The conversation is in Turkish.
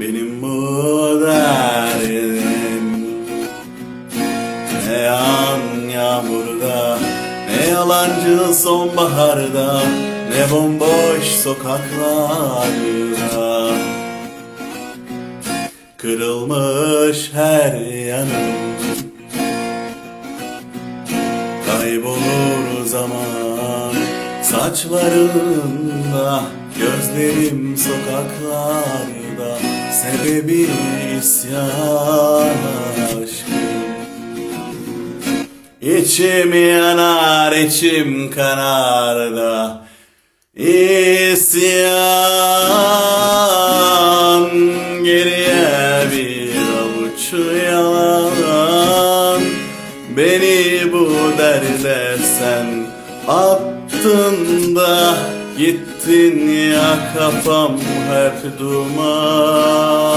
Benim bu derdim Ne yağan yağmurda Ne yalancı sonbaharda Ne bomboş sokaklarda. Kırılmış her yanım. Kaybolur zaman saçlarında Gözlerim sokaklarda Sebebi isyan aşkım İçim yanar içim kanar da İsyan. Geriye bir avuç yalan. Beni bu derde sen attın da Gittin ya kafam hep duman